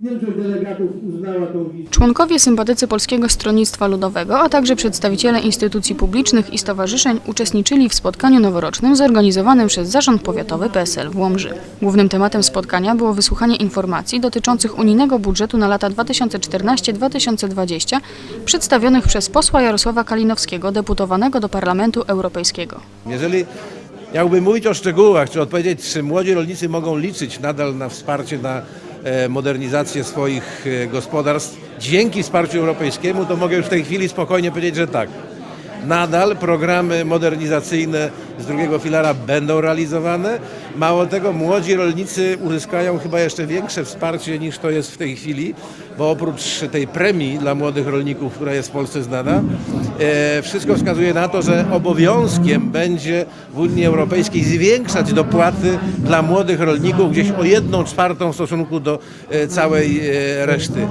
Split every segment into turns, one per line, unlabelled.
Większość delegatów uznała tą wizję.
Członkowie sympatycy Polskiego Stronnictwa Ludowego, a także przedstawiciele instytucji publicznych i stowarzyszeń uczestniczyli w spotkaniu noworocznym zorganizowanym przez Zarząd Powiatowy PSL w Łomży. Głównym tematem spotkania było wysłuchanie informacji dotyczących unijnego budżetu na lata 2014-2020 przedstawionych przez posła Jarosława Kalinowskiego, deputowanego do Parlamentu Europejskiego.
Jeżeli miałbym mówić o szczegółach, czy odpowiedzieć, czy młodzi rolnicy mogą liczyć nadal na wsparcie, na e, modernizację swoich e, gospodarstw dzięki wsparciu europejskiemu, to mogę już w tej chwili spokojnie powiedzieć, że tak. Nadal programy modernizacyjne z drugiego filara będą realizowane. Mało tego, młodzi rolnicy uzyskają chyba jeszcze większe wsparcie niż to jest w tej chwili, bo oprócz tej premii dla młodych rolników, która jest w Polsce znana, wszystko wskazuje na to, że obowiązkiem będzie w Unii Europejskiej zwiększać dopłaty dla młodych rolników gdzieś o jedną czwartą w stosunku do e, całej e, reszty.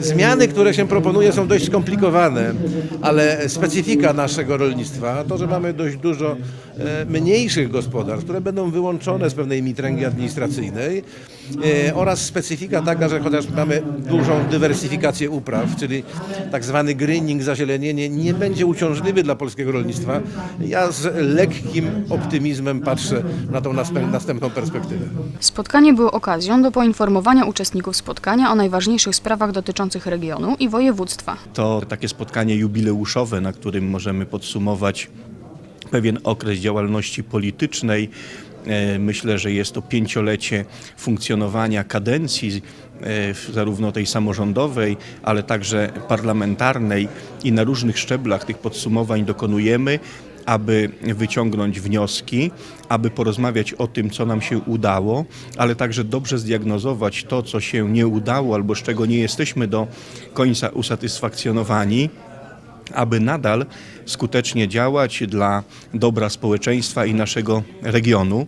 Zmiany, które się proponuje są dość skomplikowane, ale specyfika naszego rolnictwa to, że mamy dość dużo e, mniejszych gospodarstw, które będą wyłączone z pewnej mitręgi administracyjnej e, oraz specyfika taka, że chociaż mamy dużą dywersyfikację upraw, czyli tak zwany greening, zazielenienie, nie będzie uciążliwy dla polskiego rolnictwa. Ja z lekkim optymizmem patrzę na tą następną perspektywę.
Spotkanie było okazją do poinformowania uczestników spotkania o najważniejszych sprawach dotyczących regionu i województwa.
To takie spotkanie jubileuszowe, na którym możemy podsumować pewien okres działalności politycznej. E, Myślę, że jest to pięciolecie funkcjonowania kadencji, e, zarówno tej samorządowej, ale także parlamentarnej i na różnych szczeblach tych podsumowań dokonujemy aby wyciągnąć wnioski, aby porozmawiać o tym, co nam się udało, ale także dobrze zdiagnozować to, co się nie udało albo z czego nie jesteśmy do końca usatysfakcjonowani aby nadal skutecznie działać dla dobra społeczeństwa i naszego regionu.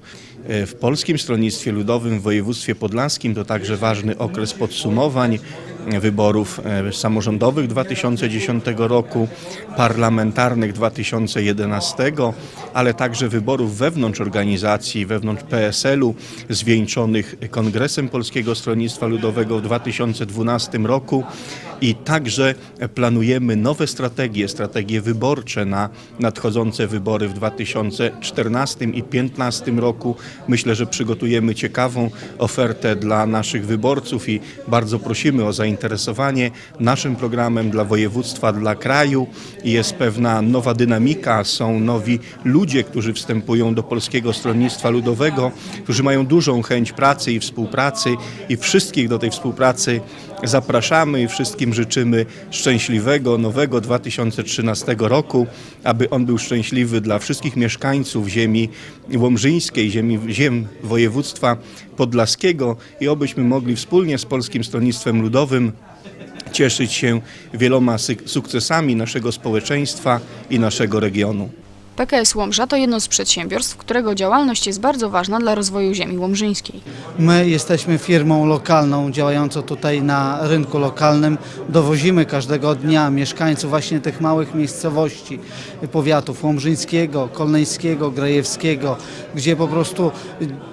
W Polskim Stronnictwie Ludowym w województwie podlaskim to także ważny okres podsumowań wyborów e, samorządowych 2010 roku, parlamentarnych 2011, ale także wyborów wewnątrz organizacji, wewnątrz PSL-u, zwieńczonych Kongresem Polskiego Stronnictwa Ludowego w 2012 roku i także planujemy nowe strategie, strategie wyborcze na nadchodzące wybory w 2014 i 2015 roku. Myślę, że przygotujemy ciekawą ofertę dla naszych wyborców i bardzo prosimy o zainteresowanie naszym programem dla województwa, dla kraju. Jest pewna nowa dynamika, są nowi ludzie, którzy wstępują do Polskiego Stronnictwa Ludowego, którzy mają dużą chęć pracy i współpracy i wszystkich do tej współpracy zapraszamy i wszystkim życzymy szczęśliwego nowego 2013 roku, aby on był szczęśliwy dla wszystkich mieszkańców ziemi łomżyńskiej, ziemi, ziem województwa podlaskiego i obyśmy mogli wspólnie z Polskim Stronnictwem Ludowym cieszyć się wieloma sukcesami naszego społeczeństwa i naszego regionu.
PKS Łomża to jedno z przedsiębiorstw, którego działalność jest bardzo ważna dla rozwoju ziemi łomżyńskiej.
My jesteśmy firmą lokalną, działającą tutaj na rynku lokalnym. Dowozimy każdego dnia mieszkańców właśnie tych małych miejscowości, powiatów łomżyńskiego, kolneńskiego, grajewskiego, gdzie po prostu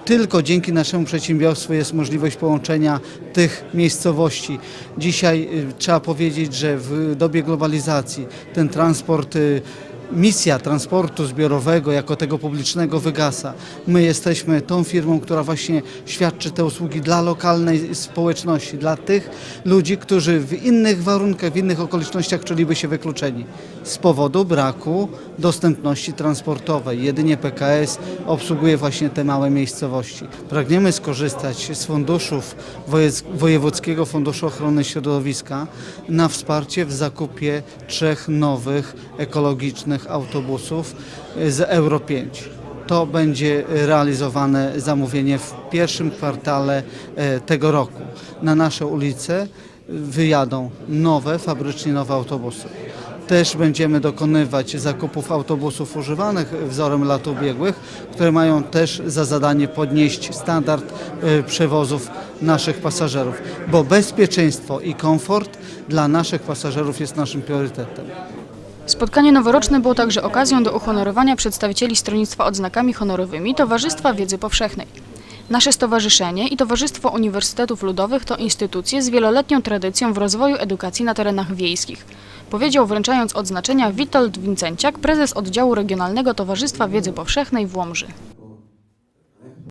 tylko dzięki naszemu przedsiębiorstwu jest możliwość połączenia tych miejscowości. Dzisiaj y, trzeba powiedzieć, że w dobie globalizacji ten transport y, misja transportu zbiorowego jako tego publicznego wygasa. My jesteśmy tą firmą, która właśnie świadczy te usługi dla lokalnej społeczności, dla tych ludzi, którzy w innych warunkach, w innych okolicznościach czuliby się wykluczeni z powodu braku dostępności transportowej. Jedynie PKS obsługuje właśnie te małe miejscowości. Pragniemy skorzystać z funduszów woje- Wojewódzkiego Funduszu Ochrony Środowiska na wsparcie w zakupie trzech nowych ekologicznych autobusów z Euro 5. To będzie realizowane zamówienie w pierwszym kwartale e, tego roku. Na nasze ulice wyjadą nowe, fabrycznie nowe autobusy. Też będziemy dokonywać zakupów autobusów używanych wzorem lat ubiegłych, które mają też za zadanie podnieść standard e, przewozów naszych pasażerów, bo bezpieczeństwo i komfort dla naszych pasażerów jest naszym priorytetem.
Spotkanie noworoczne było także okazją do uhonorowania przedstawicieli stronnictwa odznakami honorowymi Towarzystwa Wiedzy Powszechnej. Nasze stowarzyszenie i Towarzystwo Uniwersytetów Ludowych to instytucje z wieloletnią tradycją w rozwoju edukacji na terenach wiejskich. Powiedział wręczając odznaczenia Witold Wincenciak, prezes oddziału Regionalnego Towarzystwa Wiedzy Powszechnej w Łomży.